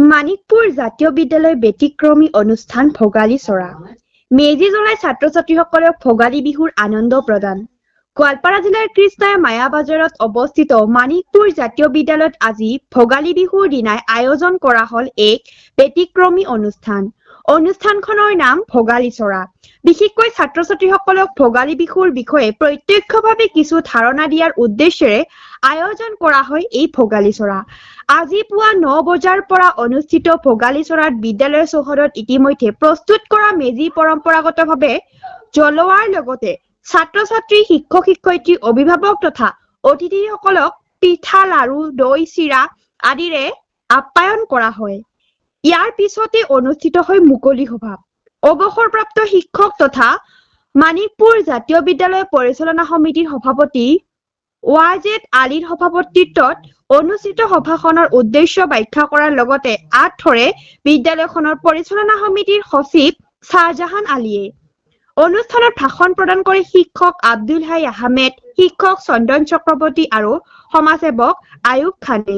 মানিকপুৰ জাতীয় বিদ্যালয় ব্যতিক্ৰমী অনুষ্ঠান ভোগালী চৰা। মেজি জ্বলাই ছাত্ৰ ছাত্ৰীসকলক ভোগালী বিহুৰ আনন্দ প্ৰদান। গোৱালপাৰা জিলাৰ কৃষ্ণাই মায়াবাজাৰত অৱস্থিত মানিকপুৰ জাতীয় বিদ্যালয়ত আজি ভোগালী বিহুৰ দিনাই আয়োজন কৰা হল এক ব্যতিক্ৰমী অনুষ্ঠান। অনুষ্ঠানখনৰ নাম ভোগালী চৰা। বিশেষকৈ ছাত্ৰ ছাত্ৰীসকলক ভোগালী বিহুৰ বিষয়ে প্ৰত্যক্ষভাৱে কিছু ধাৰণা দিয়াৰ উদ্দেশ্যেৰে আয়োজন কৰা হয় এই ভোগালী চৰা। আজি পুৱা ন বজাৰ পৰা অনুষ্ঠিত ভোগালী চৰাত বিদ্যালয়ৰ চৌহদত ইতিমধ্যে প্ৰস্তুত কৰা মেজি পৰম্পৰাগতভাৱে জ্বলোৱাৰ লগতে ছাত্ৰ ছাত্ৰী শিক্ষক শিক্ষয়িত্ৰী অভিভাৱক তথা অতিথিসকলক পিঠা লাৰু দৈ চিৰা আদিৰে আপ্যায়ন কৰা হয়। ইয়াৰ পিছতে অনুষ্ঠিত হয় মুকলি সভা। অৱসৰপ্ৰাপ্ত শিক্ষক তথা মানিকপুৰ জাতীয় বিদ্যালয় পৰিচালনা সমিতিৰ সভাপতি ৱাজেদ আলীৰ সভাপতিত্বত অনুষ্ঠিত সভাখনৰ উদ্দেশ্য ব্যাখ্যা কৰাৰ লগতে আঠৰে বিদ্যালয়খনৰ পৰিচালনা সমিতিৰ সচিব শ্বাহজাহান আলীয়ে অনুষ্ঠানত ভাষণ প্ৰদান কৰি শিক্ষক আব্দুল হাই আহমেদ শিক্ষক চন্দন চক্ৰৱৰ্তী আৰু সমাজসেৱক আয়ুব খানে।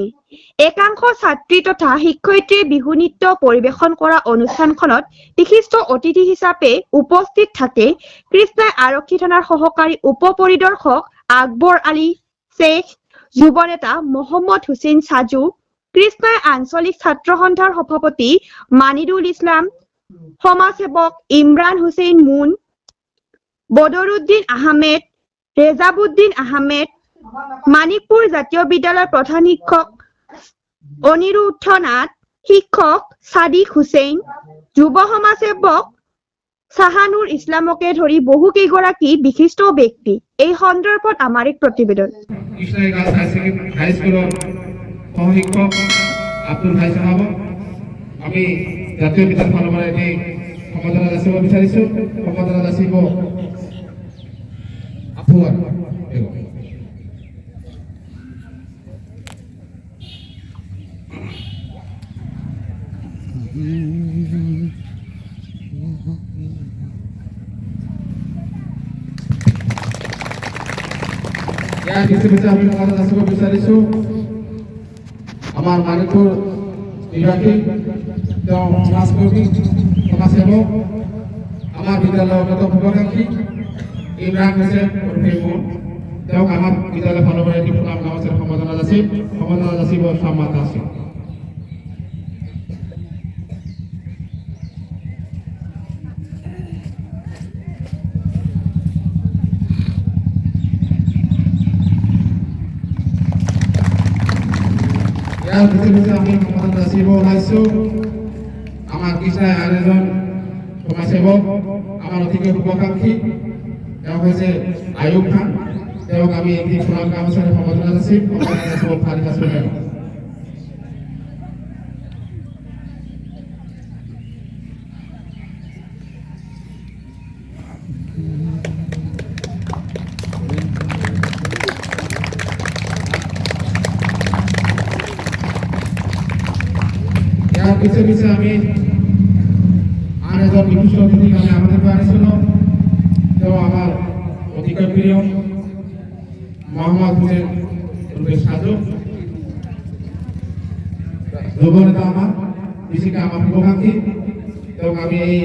একাংশ ছাত্ৰী তথা শিক্ষয়িত্ৰীয়ে বিহু নৃত্য পৰিৱেশন কৰা অনুষ্ঠানখনত বিশিষ্ট অতিথি হিচাপে উপস্থিত থাকে কৃষ্ণাই আৰক্ষী থানাৰ সহকাৰী উপ পৰিদৰ্শক আকবৰ আলী শ্বেখ যুৱ নেতা মহম্মদ হুছেইন চাজু কৃষ্ণাই আঞ্চলিক ছাত্ৰ সন্থাৰ সভাপতি মানিদুল ইছলাম সমাজসেৱক ইমৰান হুছেইন মুন বদৰুদ্দিন আহমেদ ৰেজাবুদ্দিন আহমেদ মানিকপুৰ জাতীয় বিদ্যালয়ৰ প্ৰধান শিক্ষক অনিৰুদ্ধ নাথ শিক্ষক ছাদিক হুছেইন যুৱ সমাজসেৱক চাহানুৰ ইছলামকে ধৰি বহু কেইগৰাকী বিশিষ্ট ব্যক্তি। এই সন্দৰ্ভত আমাৰ এক প্ৰতিবেদন। আব্দুল ভাই চাহাবক আমি জাতীয় বিচাৰিছোঁ। সম্বৰ্ধনা যাচিব আফুৱান বেগম। ইয়াৰ পিছে পিছে আমি সম্বৰ্ধনা যাচিব বিচাৰিছোঁ আমাৰ মানিকপুৰ নিবাসী তেওঁ সমাজকৰ্মী সমাজসেৱক আমাৰ বিদ্যালয়ৰ অন্যতম শুভাকাংক্ষী ইমৰান হুছেইন উৰ্ফে মুন তেওঁক আমাৰ বিদ্যালয় ফালৰ পৰা এটি সুনাম গামোচাৰে সম্বৰ্ধনা যাচিম সম্বৰ্ধনা যাচিব সন্মান যাচিম ইয়াৰ পিছে পিছে আমি সম্বৰ্ধনা যাচিব ওলাইছোঁ তেওঁ হৈছে আয়ুব খান তেওঁক আমি এটি যাচিব ফাৰিকা চুলেমান ইয়াৰ পিছে পিছে সাজু যুৱ নেতা আমাৰ বেছিকৈ আমাৰ শুভাকাংক্ষী তেওঁক আমি এই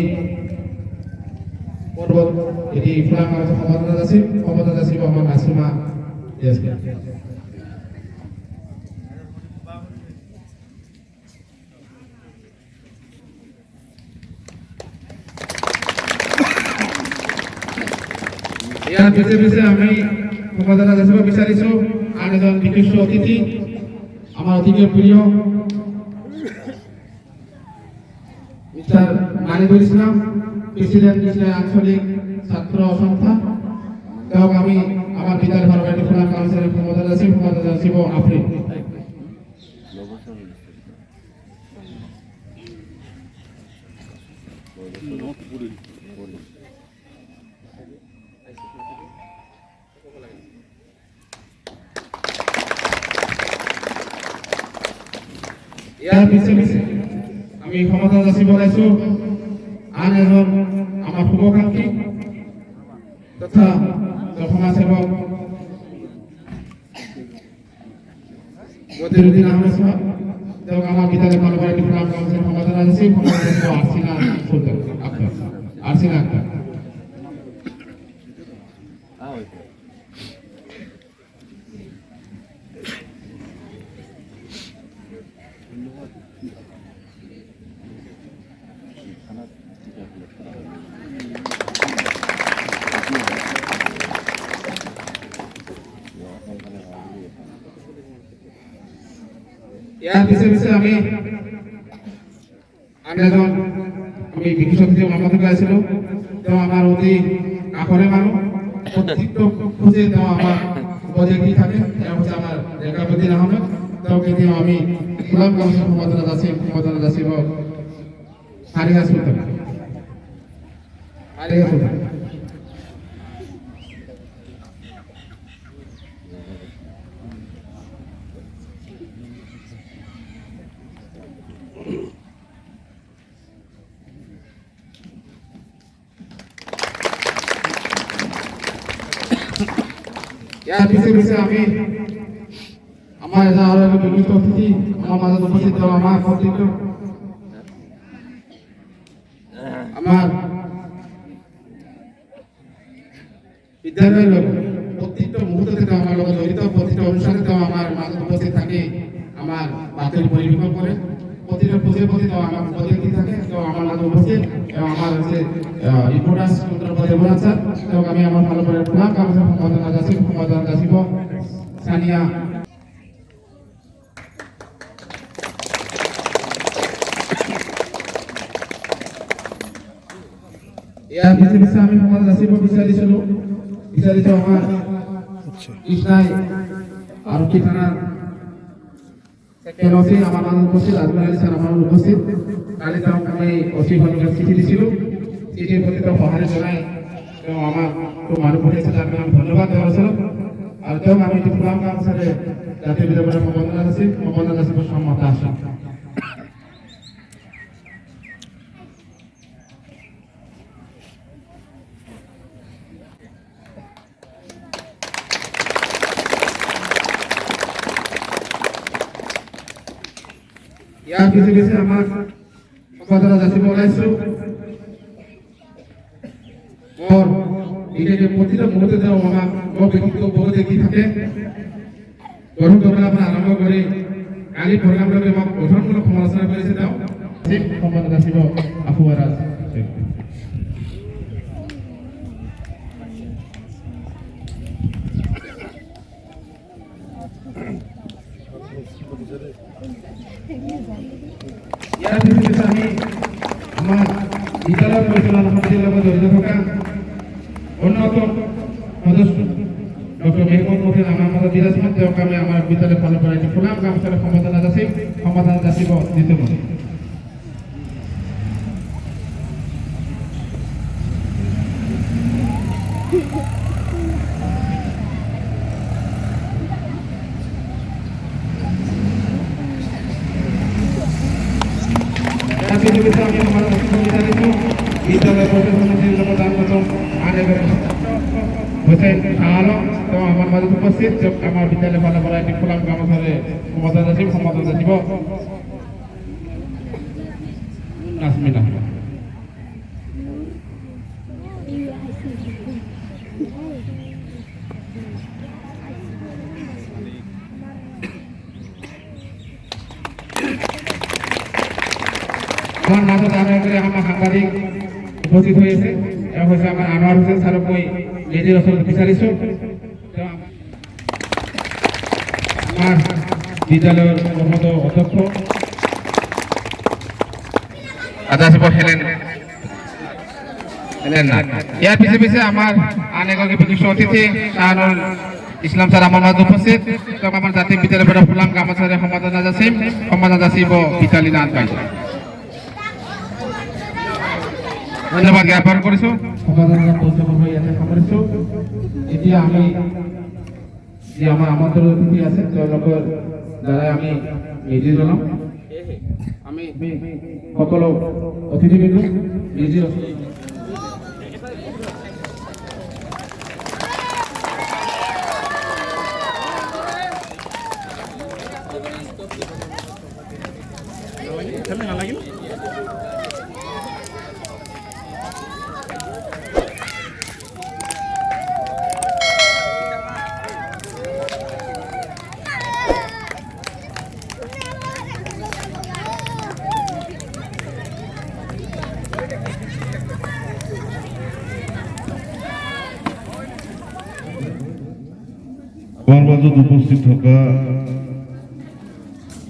পৰ্বত এটি যাচিম সম্বৰ্ধনা যাচিব আমাৰ নাচিমা দেশকে পিছে পিছে আমি সম্বৰ্ধনা যাচিব বিচাৰিছোঁ আন এজন বিশিষ্ট অতিথি আমাৰ অতিকৈ প্ৰিয় মিষ্টাৰ মানিদুল ইছলাম প্ৰেচিডেণ্ট কৃষ্ণ আঞ্চলিক ছাত্ৰ সংস্থা তেওঁক আমি আমাৰ বিদ্যালয় ফুলা কাউন্সিলৰ সম্বৰ্ধনা যাচিম সম্বৰ্ধনা যাচিব আফ্ৰিন আমি সমাধান যাচিব ওলাইছোঁ আন এজন আমাৰ শুভাকাংক্ষী তথা সমাজসেৱক বদিৰুদ্দিন আহমেদ সাহেব এবং আমার বিদ্যালয় ভালোভাবে ডিপ্লোমা কাউন্সিল সম্পাদন আছে সম্পাদন আরসিনা আক্তার আরসিনা ইয়াৰ পিছে পিছে আমি আন এজন আমি বিহু শক্তি মামা আছিলো তেওঁ আমাৰ অতি কাষৰে মানুহ প্ৰত্যেকটো খোজে তেওঁ আমাৰ উপদেশ দি থাকে তেওঁ হৈছে আমাৰ ৰেখাপতি আহমেদ তেওঁক এতিয়া আমি গোলাম কাউন্সিল সম্পাদনা যাচিম সম্পাদনা যাচিব হাৰিহা চুলতান হাৰিহা চুলতান ইয়াৰ পিছে পিছে আমি মাজত উপস্থিত লগত জড়িত প্ৰতিটো অনুষ্ঠানে তেওঁ আমাৰ মাজত উপস্থিত থাকি পৰিৱেশন কৰে প্ৰতিটো খোজে প্ৰতি তেওঁ আমাক উপদেশ থাকে তেওঁ আমাৰ মাজত উপস্থিত তেওঁ আমাৰ হৈছে ৰিপৰ্টাৰ্ছ তেওঁক আমি পৰা পুনৰ কামত সম্পাদনা যাচিম সম্পাদনা যাচিব স্থানীয় ইয়াৰ পিছে পিছে আমি যাচিব বিচাৰিছিলো বিচাৰিছো আমাৰ কৃষ্ণাই আৰক্ষী থানাৰ কেনচি আমাৰ মাজত উপস্থিত আজমল আলী উপস্থিত। কালি তেওঁক আমি অচি সন্মুখত চিঠি দিছিলোঁ। চিঠিৰ প্ৰতি তেওঁ সঁহাৰি জনাই তেওঁ আমাক মানুহ পঠিয়াইছে তাৰ কাৰণে আমি ধন্যবাদ জনাইছিলোঁ আৰু তেওঁক আমি এইটো ফুলাম কাম ছাৰে জাতীয় বিদ্যালয়ৰ সম্বৰ্ধনা যাচিম সম্বৰ্ধনা যাচিব সন্মত আছোঁ। ইয়াৰ পিছে পিছে প্ৰতিটো মুহূৰ্ততে তেওঁ আমাক মোৰ ব্যক্তিত্ব বহুত দেখি থাকে? গঢ় গঢ়াৰ পৰা আৰম্ভ কৰি কালি প্ৰগ্ৰামলৈকে আমাক গঠনমূলক সমালোচনা কৰিছে তেওঁ ঠিক সম্পাদনা যাচিব আফু আৰাজ। ইয়াৰ পিছত আমি আমাৰ বিদ্যালয় পৰিচালনা সমিতিৰ লগত জড়িত থকা অন্যতম সদস্য ডক্টর মেহমুদ মহিন আমার মতো বিরাজমান আমি আমাৰ বিদ্যালয় ফালৰ পৰা এটি ফুলাম গামোচাৰে সমাধান যাচিম সমাধান যাচিব দ্বিতীয় ইয়াৰ পিছত আমি আমাৰ অসম বিচাৰিছোঁ বিদ্যালয় পৰিচালনা সমিতিৰ লগত আনজন আন এজন হোসেন শাহ আলম তেওঁ আমাৰ মাজত উপস্থিত তেওঁক আমাৰ বিদ্যালয় ফালৰ পৰা এটি ফুলাম গামোচাৰে সম্বোধন যাচিম সম্বোধন যাচিব নাজমিনা আমার আৰু এগৰাকী আমাৰ সাংবাদিক উপস্থিত হৈ আছে এওঁ হৈছে আমাৰ আনোৱাৰ হুছেইন ছাৰক মই লেডিৰ ওচৰত বিচাৰিছোঁ আমাৰ বিদ্যালয়ৰ কৰ্মৰত অধ্যক্ষ। আদাসিব হেলেন। হেলেন ইয়াৰ পিছে পিছে আমাৰ আন এগৰাকী বিশিষ্ট অতিথি ইছলাম ছাৰ আমাৰ মাজত উপস্থিত। আমাৰ জাতীয় বিদ্যালয়ৰ পৰা ফুলাম গামোচাৰে নাথ বাইদেউ ধন্যবাদ জ্ঞাপন কৰিছোঁ এতিয়া আমি যি আমাৰ আমন্ত্ৰণ অতিথি আছে তেওঁলোকৰ দ্বাৰাই আমি মেজি জ্বলাম আমি সকলো অতিথিবৃন্দ মেজি আমাৰ মাজত উপস্থিত থকা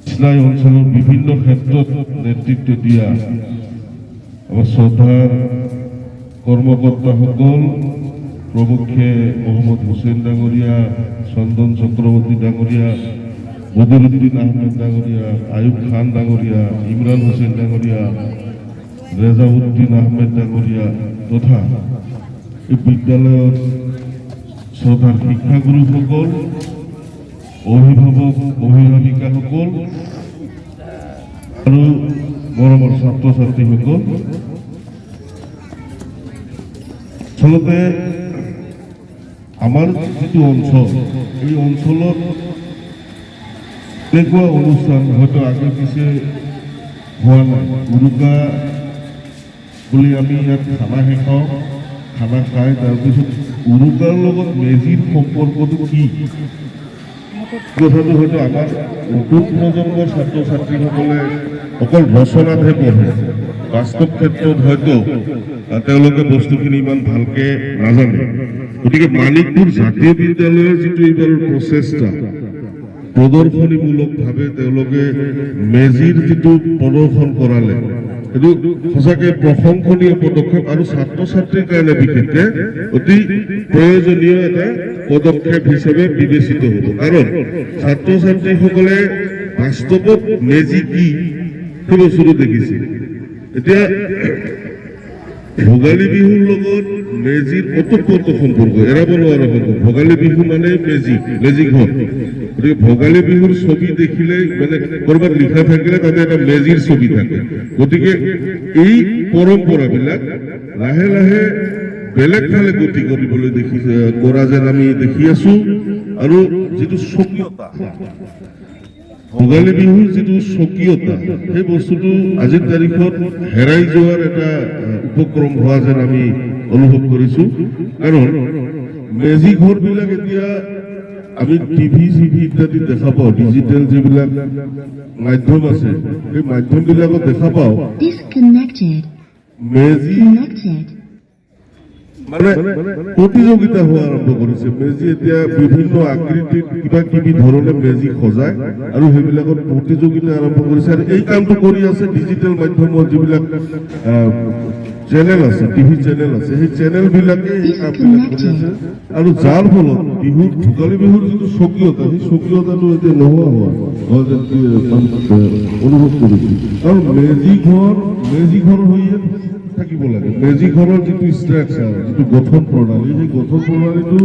চিলাই অঞ্চলৰ বিভিন্ন ক্ষেত্ৰত নেতৃত্ব দিয়া আমাৰ শ্ৰদ্ধাৰ কৰ্মকৰ্তাসকল প্ৰমুখ্যে মহম্মদ হুছেইন ডাঙৰীয়া চন্দন চক্ৰৱৰ্তী ডাঙৰীয়া বদৰুদ্দিন আহমেদ ডাঙৰীয়া আয়ুব খান ডাঙৰীয়া ইমৰান হুছেইন ডাঙৰীয়া ৰেজাউদ্দিন আহমেদ ডাঙৰীয়া তথা এই বিদ্যালয়ৰ শ্ৰদ্ধাৰ শিক্ষাগুৰুসকল অভিভাৱক অভিভাৱিকাসকল আৰু মৰমৰ ছাত্ৰ ছাত্ৰীসকল আচলতে আমাৰ যিটো অঞ্চল, এই অঞ্চলত এনেকুৱা অনুষ্ঠান হয়তো আগে পিছে হোৱা নাই। উৰুকা বুলি আমি ইয়াত খানা খাওঁ খানা খাই তাৰপিছত উৰুকাৰ লগত মেজিৰ সম্পৰ্কটো কি? কথাটো হয়তো আমাৰ নতুন প্ৰজন্মৰ ছাত্ৰ ছাত্ৰীসকলে অকল ৰচনাতহে পঢ়ে, বাস্তৱ ক্ষেত্ৰত হয়তো তেওঁলোকে বস্তুখিনি ইমান ভালকে নাজানে। গতিকে মানিকপুৰ জাতীয় বিদ্যালয়ৰ যিটো এইবাৰৰ প্ৰচেষ্টা, প্ৰদৰ্শনীমূলকভাৱে তেওঁলোকে মেজিৰ যিটো প্ৰদৰ্শন কৰালে সেইটো সঁচাকে প্ৰশংসনীয় পদক্ষেপ আৰু ছাত্ৰ ছাত্ৰীৰ কাৰণে বিশেষকে অতি প্ৰয়োজনীয় এটা পদক্ষেপ হিচাপে বিবেচিত হ'ব। কাৰণ ছাত্ৰ ছাত্ৰীসকলে বাস্তৱত মেজি কি, সেই বস্তুটো দেখিছে। এতিয়া ভোগালী বিহুৰ লগত মেজিৰ ওতপ্ৰোত সম্পৰ্ক, এৰাব নোৱাৰা সম্পৰ্ক। ভোগালী বিহু মানে মেজি মেজি ঘৰ। ভোগালী বিহুৰ ছবি দেখিলে মানে ক'ৰবাত লিখা থাকিলে, তাতে এটা মেজিৰ ছবি থাকে। গতিকে এই পৰম্পৰাবিলাক লাহে লাহে বেলেগ ফালে গতি কৰিবলৈ দেখি কৰা যেন আমি দেখি আছো। আৰু যিটো স্বকীয়তা, ভোগালী বিহুৰ যিটো স্বকীয়তা, সেই বস্তুটো আজিৰ তাৰিখত হেৰাই যোৱাৰ এটা উপক্ৰম হোৱা যেন আমি অনুভৱ কৰিছো। কাৰণ, মেজি ঘৰবিলাক এতিয়া আমি টিভি চিভি ইত্যাদি দেখা পাওঁ ডিজিটেল যিবিলাক মাধ্যম আছে সেই মাধ্যম বিলাকত দেখা পাওঁ। মেজি মানে প্ৰতিযোগিতা হোৱা আৰম্ভ কৰিছে। মেজি এতিয়া বিভিন্ন আকৃতিত কিবা কিবি ধৰণে মেজি সজায় আৰু সেইবিলাকত প্ৰতিযোগিতা আৰম্ভ কৰিছে। আৰু এই কামটো কৰি আছে ডিজিটেল মাধ্যমৰ যিবিলাক চেনেল আছে টিভি চেনেল আছে। সেই চেনেল বিলাকে এই কামবিলাক কৰি আছে। আৰু যাৰ ফলত বিহুৰ ভোগালী বিহুৰ যিটো স্বকীয়তা সেই স্বকীয়তাটো এতিয়া নোহোৱা হোৱা। অনুভৱ কৰিছো। কাৰণ মেজি ঘৰ মেজি ঘৰ হৈয়ে থাকিব লাগে। মেজি ঘৰৰ যিটো ষ্ট্ৰাকচাৰ যিটো গঠন প্ৰণালী সেই গঠন প্ৰণালীটো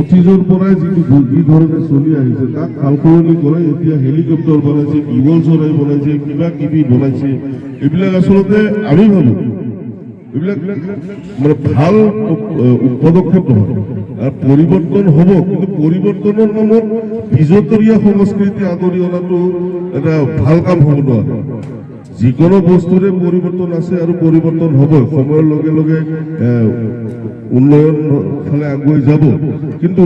অতীজৰ পৰাই যিটো যি ধৰণে চলি আহিছে তাক সালসলনি কৰে এতিয়া হেলিকপ্টাৰ বনাইছে ইগল চৰাই বনাইছে কিবা কিবি বনাইছে। এইবিলাক আচলতে আমি ভাবো। এইবিলাক মানে ভালো পদক্ষেপ নহয় পৰিৱৰ্তন হ'ব, কিন্তু পৰিৱৰ্তনৰ নামত বিজতৰীয়া সংস্কৃতি আদৰি অনাটো এটা ভালো কাম হ'ব নোৱাৰে যিকোনো বস্তুৰে পৰিৱৰ্তন আছে আৰু পৰিৱৰ্তন হ'ব সময়ৰ লগে লগে উন্নয়ন ফালে আগুৱাই যাব। কিন্তু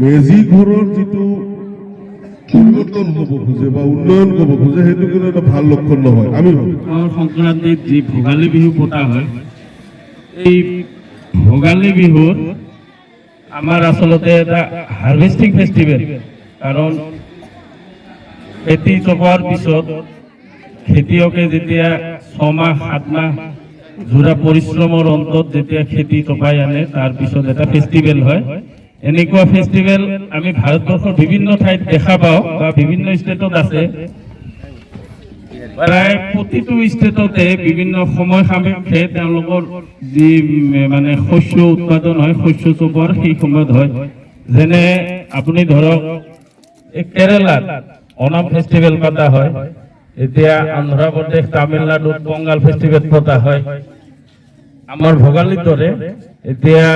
মেজি ঘৰৰ যিটো পৰিৱৰ্তন হ'ব খোজে বা উন্নয়ন হ'ব খোজে, সেইটো কিন্তু এটা ভালো লক্ষণ নহয়। আমি সংক্ৰান্তিত যি ভোগালী বিহু পতা হয়, এই ভোগালী বিহুত আমাৰ আচলতে এটা হাৰ্ভেষ্টিং ফেষ্টিভেল। কাৰণ খেতি চপোৱাৰ পিছত খেতিয়কে যেতিয়া ছমাহ সাত মাহ জোৰা পৰিশ্ৰমৰ অন্তত যেতিয়া খেতি চপাই আনে তাৰপিছত এটা ফেষ্টিভেল হয়। এনেকুৱা ফেষ্টিভেল আমি ভাৰতবৰ্ষৰ বিভিন্ন ঠাইত দেখা পাওঁ বা বিভিন্ন ষ্টেটত আছে। প্ৰায় প্ৰতিটো ষ্টেটতে বিভিন্ন সময় সাপেক্ষে তেওঁলোকৰ যি মানে শস্য উৎপাদন হয়, শস্য চপোৱাৰ সেই সময়ত হয়। যেনে আপুনি ধৰক কেৰেলাত অনাম ফেষ্টিভেল পতা হয়। এতিয়া অন্ধ্ৰপ্ৰদেশ তামিলনাডুত পংগাল ফেষ্টিভেল পতা হয়। আমাৰ ভোগালীৰ দৰে এতিয়া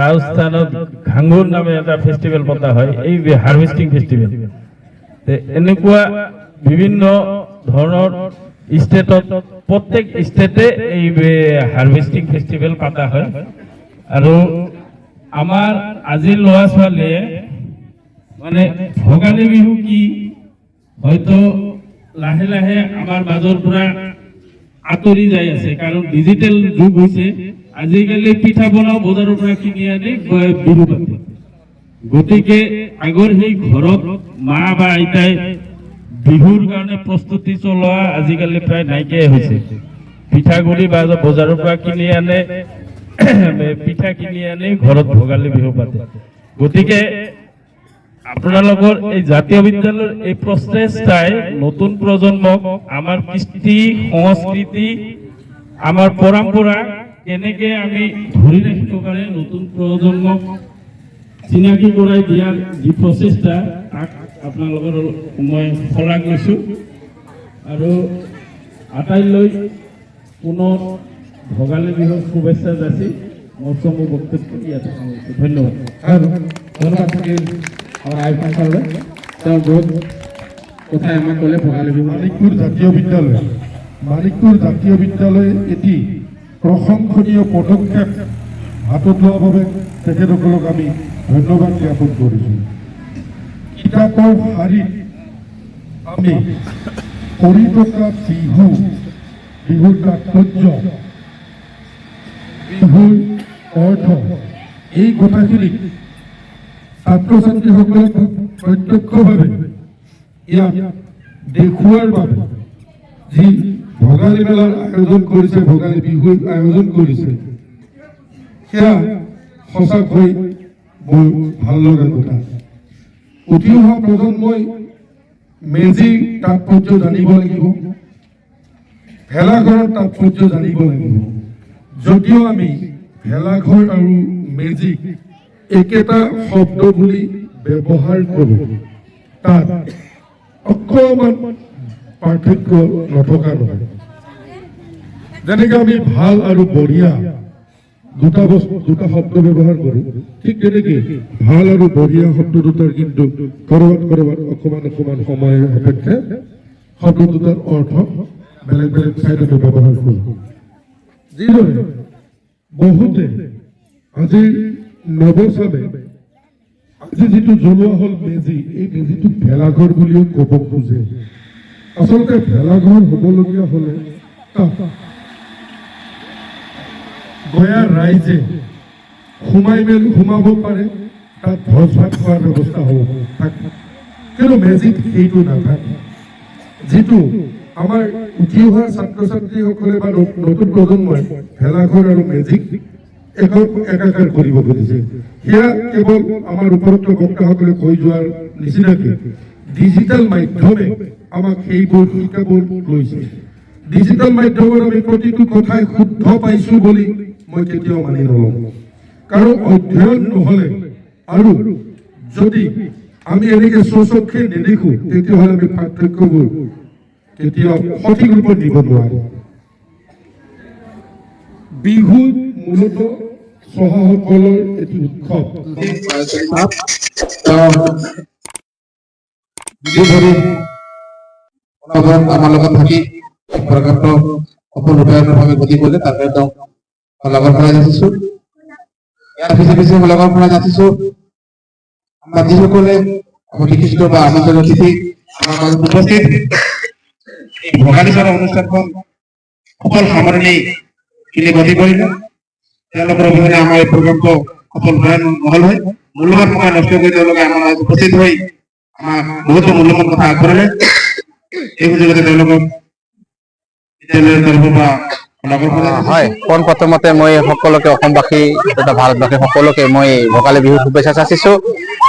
ৰাজস্থানত ঘাঙ্গুৰ নামে এটা ফেষ্টিভেল পতা হয়, এই হাৰ্ভেষ্টিং ফেষ্টিভেল এনেকুৱা বিভিন্ন ধৰণৰ ষ্টেটত প্ৰত্যেক ষ্টেটে এই হাৰ্ভেষ্টিং ফেষ্টিভেল পতা হয়। আৰু আমাৰ আজিৰ ল'ৰা ছোৱালীয়ে মানে ভোগালী বিহু কি, হয়তো লাহে লাহে আমাৰ মাজৰ পৰা আঁতৰি যাই আছে, কাৰণ ডিজিটেল যুগ হৈছে। আজিকালি পিঠা বনাও বজাৰৰ পৰা কিনি আনি বিহু পাতে। গতিকে আগৰ সেই ঘৰত মা বা আইতাই বিহুৰ কাৰণে প্ৰস্তুতি চলোৱা আজিকালি প্ৰায় নাইকিয়াই হৈছে। পিঠাগুড়ি বা বজাৰৰ পৰা কিনি আনে, পিঠা কিনি আনি ঘৰত ভোগালী বিহু পাতে। গতিকে আপোনালোকৰ এই জাতীয় বিদ্যালয়ৰ এই প্ৰচেষ্টাই নতুন প্ৰজন্মক আমাৰ কৃষ্টি, সংস্কৃতি, আমাৰ পৰম্পৰা কেনেকে আমি ধৰি ৰাখিব পাৰে নতুন প্ৰজন্মক চিনাকি কৰাই দিয়াৰ যি প্ৰচেষ্টা তাক আপোনালোকৰ মই শলাগ লৈছোঁ। আৰু আটাইলৈ পুনৰ ভোগালী বিহুৰ শুভেচ্ছা যাচি মোৰ চমু বক্তব্য ইয়াতে সামৰিছোঁ। ধন্যবাদ। আৰু ধন্যবাদ থাকিল আমাৰ তেওঁ বহুত কথাই আমাক ক'লে ভোগালী বিহু মানিকপুৰ জাতীয় বিদ্যালয়। মানিকপুৰ জাতীয় বিদ্যালয়ে এটি প্ৰশংসনীয় পদক্ষেপ হাতত বাবে তেখেতসকলক আমি ধন্যবাদ জ্ঞাপন কৰিছোঁ। কিতাপৰ শাৰীত আমি কৰি থকা বিহু বিহুৰ তাৎপৰ্য, বিহুৰ অৰ্থ, এই কথাখিনি ছাত্ৰ ছাত্ৰীসকলে খুব প্ৰত্যক্ষভাৱে ইয়াক দেখুওৱাৰ বাবে যি ভোগালী মেলাৰ আয়োজন কৰিছে ভোগালী বিহুৰ আয়োজন কৰিছে সেয়া সঁচাকৈ মোৰ ভালো লগা কথা। উঠি অহা প্ৰজন্মই মেজিৰ তাৎপৰ্য জানিব লাগিব। ভেলাঘৰৰ তাৎপৰ্য জানিব লাগিব। যদিও আমি ভেলাঘৰ আৰু মেজিক একেটা শব্দ বুলি ব্যৱহাৰ কৰোঁ, তাত অকণমান পাৰ্থক্য নথকা নহয়। যেনেকে আমি ভালো আৰু বঢ়িয়া দুটা বস্তু, দুটা শব্দ ব্যৱহাৰ কৰোঁ, ঠিক তেনেকে ভালো আৰু বঢ়িয়া শব্দ দুটাৰ কিন্তু কৰবাত কৰবাত অকণমান অকণমান সময়ৰ সাপেক্ষে শব্দ দুটাৰ অৰ্থ বেলেগ বেলেগ ঠাইত ব্যৱহাৰ কৰোঁ। যিদৰে বহুতে আজিৰ নৱচামে, আজি যিটো জ্বলোৱা হ'ল মেজি, এই মেজিটো ভেলাঘৰ বুলিও ক'ব খোজে। আচলতে ভেলাঘৰ হ'বলগীয়া হ'লে গঞা ৰাইজে সোমাই মেলি সোমাব পাৰে, তাত ভোজ ভাত খোৱাৰ ব্যৱস্থা হ'ব কিন্তু মেজিত সেইটো নাথাকে। যিটো আমাৰ উঠি অহা ছাত্ৰ ছাত্ৰীসকলে বা নতুন প্ৰজন্মই ভেলাঘৰ আৰু মেজিক একাকাৰ কৰিব খুজিছে। সেয়া কেৱল আমাৰ উপৰোক্ত বক্তাসকলে কৈ যোৱাৰ নিচিনাকে। ডিজিটেল মাধ্যমে আমাক সেইবোৰ শিকাব লৈছে। ডিজিটেল মাধ্যমত আমি প্ৰতিটো কথাই শুদ্ধ পাইছো বুলি মই কেতিয়াও মানি নলওঁ। কাৰণ অধ্যয়ন নহলে আৰু যদি আমি এনেকে স্বচক্ষে নেদেখো তেতিয়াহ'লে আমি পাৰ্থক্যবোৰ কেতিয়াও সঠিক ৰূপত দিব নোৱাৰো। বিহু মূলত চহাসকলৰ এটি উৎসৱ। আমাৰ লগত থাকি গতি কৰিলে তাৰ আমাৰ যিসকলে বিশিষ্ট আমাৰ চৰা অনুষ্ঠানখন সফল সামৰণি গতি কৰিলে আমাৰ এই প্ৰগ্ৰামটো সফল নহ'ল হয়। মূল্যৱান নষ্ট কৰি আমাৰ মাজত উপস্থিত হৈ আমাক বহুতো মূল্যৱান কথা আগবঢ়ালে। এই সুযোগতে তেওঁলোকক বিদ্যালয়ৰ তৰফৰ হয়। পোন প্ৰথমতে মই সকলোকে অসমবাসী তথা ভাৰতবাসী সকলোকে মই ভোগালী বিহুৰ শুভেচ্ছা যাচিছোঁ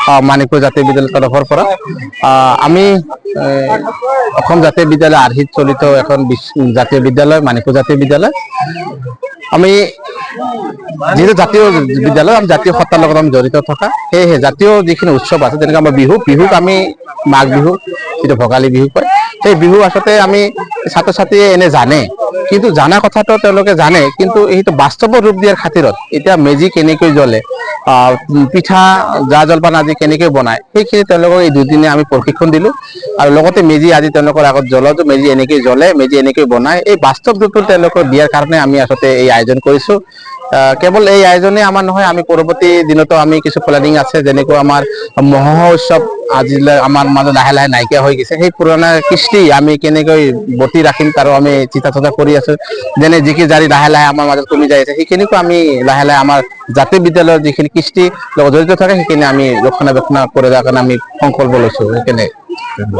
আহ, মানিকপুৰ জাতীয় বিদ্যালয়ৰ তৰফৰ পৰা। আমি অসম জাতীয় বিদ্যালয় আৰ্হিত চলিত এখন জাতীয় বিদ্যালয় মানিকপুৰ জাতীয় বিদ্যালয়। আমি যিহেতু জাতীয় বিদ্যালয় আমি জাতীয় সত্তাৰ লগত আমি জড়িত থকা সেয়েহে জাতীয় যিখিনি উৎসৱ আছে যেনেকৈ আমাৰ বিহু বিহুক আমি মাঘ বিহু যিটো ভোগালী বিহু কয় সেই বিহু আচলতে আমি ছাত্ৰ ছাত্ৰীয়ে এনে জানে কিন্তু জানা কথাটো জানে, কিন্তু সেইটো বাস্তৱত ৰূপ দিয়াৰ খাতিৰত এতিয়া মেজি কেনেকৈ জ্বলে পিঠা, জা জলপান আজি কেনেকৈ বনায়, সেইখিনি তেওঁলোকক এই দুদিনে আমি প্ৰশিক্ষণ দিলো। আৰু লগতে মেজি আজি তেওঁলোকৰ আগত জ্বলাওতো মেজি এনেকৈ জ্বলে, মেজি এনেকৈ বনায়। এই বাস্তৱ ৰূপটো তেওঁলোকক দিয়াৰ কাৰণে আমি আচলতে এই আয়োজন কৰিছো। কেৱল এই আয়োজনে আমাৰ নহয় আমি পৰৱৰ্তী দিনতো আমি কিছু প্লেনিং আছে, যেনেকৈ আমাৰ মহোহ উৎসৱ আজিলৈ আমাৰ মাজত লাহে লাহে নাইকিয়া হৈ গৈছে। সেই পুৰণা কৃষ্টি আমি কেনেকৈ বৰ্তি ৰাখিম তাৰো আমি চিন্তা চৰ্চা কৰি আছো। যেনে যিখিনি জাৰি লাহে লাহে আমাৰ মাজত কমি যাই আছে, সেইখিনিকো আমি লাহে লাহে আমাৰ জাতীয় বিদ্যালয়ৰ যিখিনি কৃষ্টি জড়িত থাকে, সেইখিনি আমি ৰক্ষণাবেক্ষণ কৰি যোৱাৰ কাৰণে আমি সংকল্প লৈছো। সেইকাৰণে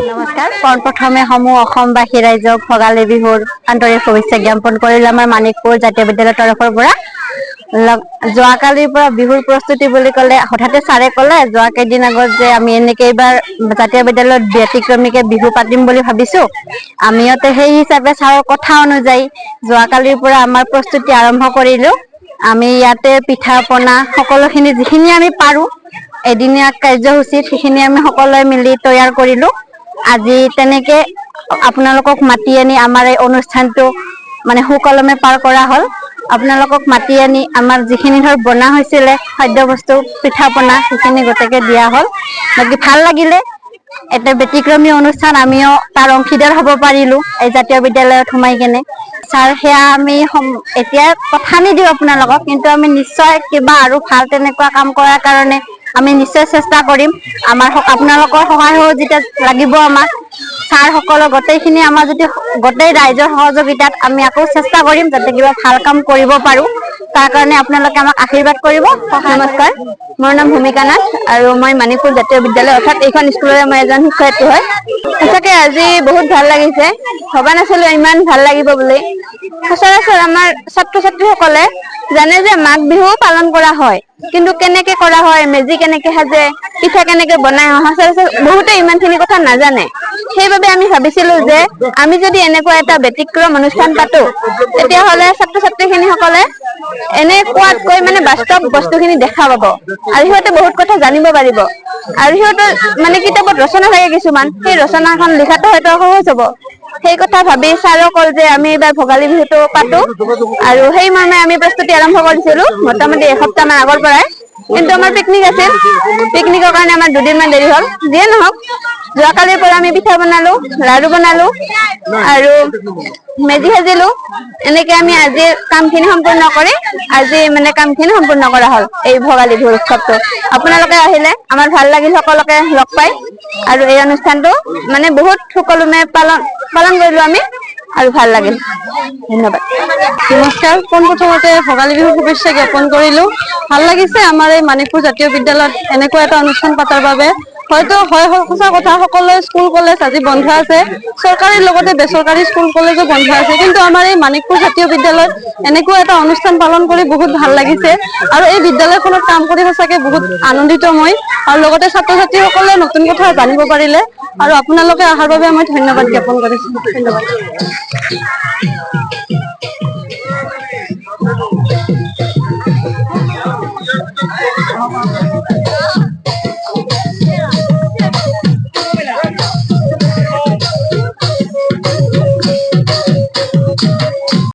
নমস্কাৰ। পোনপ্ৰথমে সমূহ অসমবাসী ৰাইজক ভোগালী বিহুৰ আন্তৰিক শুভেচ্ছা জ্ঞাপন কৰিলো। আমাৰ মানিকপুৰ জাতীয় বিদ্যালয়ৰ তৰফৰ পৰা যোৱাকালিৰ পৰা বিহুৰ প্ৰস্তুতি বুলি ক'লে, হঠাতে ছাৰে ক'লে, যোৱা কেইদিন আগত যে আমি এনেকে এইবাৰ জাতীয় বিদ্যালয়ত ব্যতিক্ৰমীকে বিহু পাতিম বুলি ভাবিছো, আমিওতে সেই হিচাপে ছাৰৰ কথা অনুযায়ী যোৱাকালিৰ পৰা আমাৰ প্ৰস্তুতি আৰম্ভ কৰিলো। আমি ইয়াতে পিঠা পনা, সকলোখিনি যিখিনি আমি পাৰো, এদিনীয়া কাৰ্যসূচীত সেইখিনি আমি সকলোৱে মিলি তৈয়াৰ কৰিলো। আজি তেনেকে আপোনালোকক মাতি আনি আমাৰ এই অনুষ্ঠানটো মানে সুকলমে পাৰ কৰা হ'ল। আপোনালোকক মাতি আনি আমাৰ যিখিনি ধৰ বনা হৈছিলে খাদ্য বস্তু পিঠা পনা সেইখিনি গোটেইকে দিয়া হ'ল। বাকী ভাল লাগিলে। এটা ব্যতিক্ৰমী অনুষ্ঠান আমিও তাৰ অংশীদাৰ হ'ব পাৰিলো এই জাতীয় বিদ্যালয়ত সোমাই কেনে। ছাৰ সেয়া আমি এতিয়া কথা নিদিওঁ আপোনালোকক কিন্তু আমি নিশ্চয় কিবা আৰু ভাল তেনেকুৱা কাম কৰাৰ কাৰণে আমি নিশ্চয় চেষ্টা কৰিম। আমাৰ আপোনালোকৰ সহায় সহযোগিতা লাগিব আমাক। ছাৰ সকলো গোটেইখিনি আমাৰ যদি গোটেই ৰাইজৰ সহযোগিতাত আমি আকৌ চেষ্টা কৰিম যাতে কিবা ভাল কাম কৰিব পাৰো। তাৰ কাৰণে আপোনালোকে আমাক আশীৰ্বাদ কৰিব। নমস্কাৰ। মোৰ নাম ভূমিকা নাথ আৰু মই মানিকপুৰ জাতীয় বিদ্যালয় অৰ্থাৎ এইখন স্কুলৰে মই এজন শিক্ষয়িত্ৰী হয়। সঁচাকে আজি বহুত ভাল লাগিছে। ভবা নাছিলো ইমান ভাল লাগিব বুলি। সচৰাচৰ আমাৰ ছাত্ৰ ছাত্ৰীসকলে জানে যে মাঘ বিহু পালন কৰা হয়। কিন্তু কেনেকে কৰা হয় মেজি কেনেকে সাজে পিঠা কেনেকে বনাই সচৰাচৰ বহুতে ইমান খিনি কথা নাজানে। সেইবাবে আমি ভাবিছিলো যে আমি যদি এনেকুৱা এটা ব্যতিক্ৰম অনুষ্ঠান পাতো তেতিয়াহ'লে ছাত্ৰ ছাত্ৰী খিনি সকলে এনে কোৱাতকৈ মানে বাস্তৱ বস্তুখিনি দেখা পাব। আৰু সিহঁতে বহুত কথা জানিব পাৰিব। আৰু সিহঁতৰ মানে কিতাপত ৰচনা থাকে কিছুমান। সেই ৰচনাখন লিখাটো হয়তো সহজ হ'ব। সেই কথা ভাবি ছাৰো কল যে আমি এইবাৰ ভোগালী বিহুটো পাতো। আৰু সেই মৰ্মে আমি প্ৰস্তুতি আৰম্ভ কৰিছিলো, মোটামুটি এসপ্তাহ মান আগৰ পৰাই। কিন্তু আমাৰ পিকনিক আছিল। পিকনিকৰ কাৰণে আমাৰ দুদিনমান দেৰি হ'ল। যিয়ে নহওক, যোৱাকালিৰ পৰা আমি পিঠা বনালো লাৰু বনালো আৰু মেজি সাজিলো। এনেকে আমি আজিৰ কামখিনি সম্পূৰ্ণ কৰি, আজি মানে কামখিনি সম্পূৰ্ণ কৰা হ'ল এই ভোগালী বিহুৰ উৎসৱটো। আপোনালোকে আহিলে, আমাৰ ভালো লাগিল সকলোকে লগ পাই। আৰু এই অনুষ্ঠানটো মানে বহুত সুকলমে পালন পালন কৰিলো আমি। আৰু ভালো লাগিল ধন্যবাদ। নমস্কাৰ পোনপ্ৰথমতে ভোগালী বিহুৰ শুভেচ্ছা জ্ঞাপন কৰিলো। ভালো লাগিছে আমাৰ এই মানিকপুৰ জাতীয় বিদ্যালয়ত এনেকুৱা এটা অনুষ্ঠান পতাৰ বাবে। হয়তো হয় সঁচা কথা সকলো স্কুল কলেজ আজি বন্ধ আছে। চৰকাৰীৰ লগতে বেচৰকাৰী স্কুল কলেজো বন্ধ আছে। কিন্তু আমাৰ এই মানিকপুৰ জাতীয় বিদ্যালয়ত এনেকুৱা এটা অনুষ্ঠান পালন কৰি বহুত ভালো লাগিছে। আৰু এই বিদ্যালয়খনত কাম কৰি সঁচাকে বহুত আনন্দিত মই আৰু লগতে ছাত্ৰ ছাত্ৰীসকলে নতুন কথা জানিব পাৰিলে। আৰু আপোনালোকে অহাৰ বাবে মই ধন্যবাদ জ্ঞাপন কৰিছো। ধন্যবাদ।